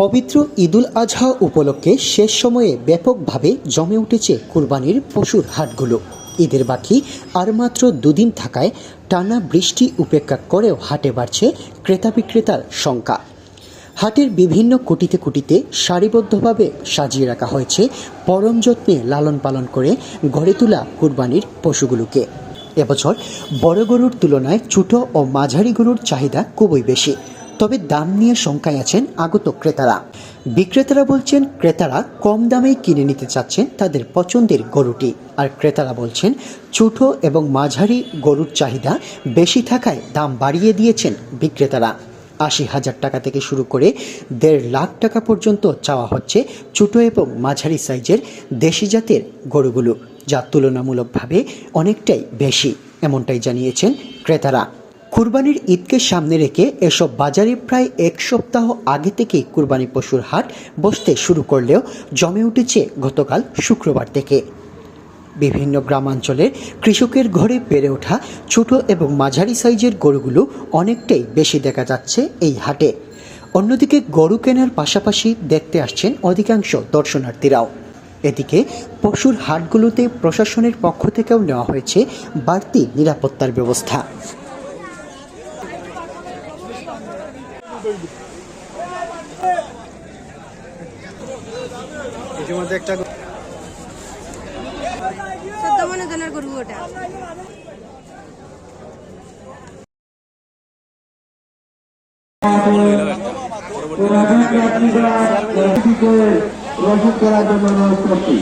পবিত্র ঈদুল আজহা উপলক্ষে শেষ সময়ে ব্যাপকভাবে জমে উঠেছে কুরবানির পশুর হাটগুলো। ঈদের বাকি আর মাত্র দুদিন থাকায় টানা বৃষ্টি উপেক্ষা করেও হাটে বাড়ছে ক্রেতা বিক্রেতার সংখ্যা। হাটের বিভিন্ন কুটিতে কুটিতে সারিবদ্ধভাবে সাজিয়ে রাখা হয়েছে পরম যত্নে লালন পালন করে গড়ে তোলা কুরবানির পশুগুলোকে। এবছর বড় গরুর তুলনায় ছোট ও মাঝারি গরুর চাহিদা খুবই বেশি। তবে দাম নিয়ে শঙ্কায় আছেন আগত ক্রেতারা। বিক্রেতারা বলছেন, ক্রেতারা কম দামেই কিনে নিতে চাচ্ছেন তাদের পছন্দের গরুটি। আর ক্রেতারা বলছেন, ছোট এবং মাঝারি গরুর চাহিদা বেশি থাকায় দাম বাড়িয়ে দিয়েছেন বিক্রেতারা। আশি হাজার টাকা থেকে শুরু করে দেড় লাখ টাকা পর্যন্ত চাওয়া হচ্ছে ছোট এবং মাঝারি সাইজের দেশি জাতের গরুগুলো, যা তুলনামূলকভাবে অনেকটাই বেশি, এমনটাই জানিয়েছেন ক্রেতারা। কুরবানির ঈদকে সামনে রেখে এসব বাজারে প্রায় এক সপ্তাহ আগে থেকেই কুরবানি পশুর হাট বসতে শুরু করলেও জমে উঠেছে গতকাল শুক্রবার থেকে। বিভিন্ন গ্রামাঞ্চলের কৃষকের ঘরে বেড়ে ওঠা ছোট এবং মাঝারি সাইজের গরুগুলো অনেকটাই বেশি দেখা যাচ্ছে এই হাটে। অন্যদিকে গরু কেনার পাশাপাশি দেখতে আসছেন অধিকাংশ দর্শনার্থীরাও। এদিকে পশুর হাটগুলোতে প্রশাসনের পক্ষ থেকেও নেওয়া হয়েছে বাড়তি নিরাপত্তার ব্যবস্থা। ইতিমধ্যে একটা চোদ্দ মনে জনের গরু ওটা। করার জন্য অনুরোধ করছি।